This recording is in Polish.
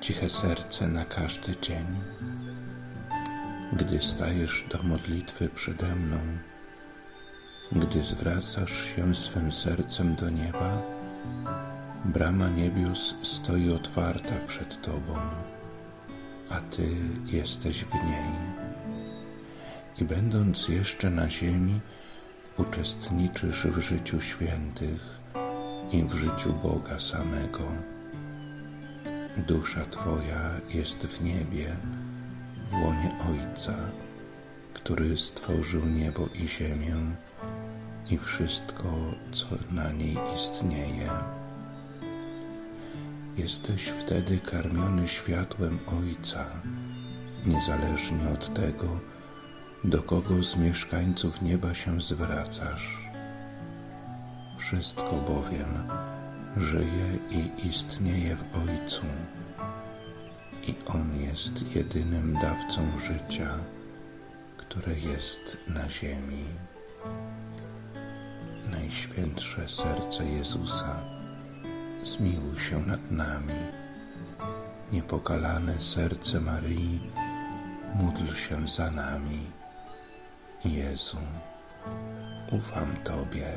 ciche serce na każdy dzień. Gdy stajesz do modlitwy przede mną, gdy zwracasz się swym sercem do nieba, brama niebios stoi otwarta przed Tobą, a Ty jesteś w niej. I będąc jeszcze na ziemi, uczestniczysz w życiu świętych i w życiu Boga samego. Dusza Twoja jest w niebie, w łonie Ojca, który stworzył niebo i ziemię i wszystko, co na niej istnieje. Jesteś wtedy karmiony światłem Ojca, niezależnie od tego, do kogo z mieszkańców nieba się zwracasz. Wszystko bowiem żyje i istnieje Ojcu, i On jest jedynym dawcą życia, które jest na ziemi. Najświętsze serce Jezusa, zmiłuj się nad nami. Niepokalane serce Maryi, módl się za nami. Jezu, ufam Tobie.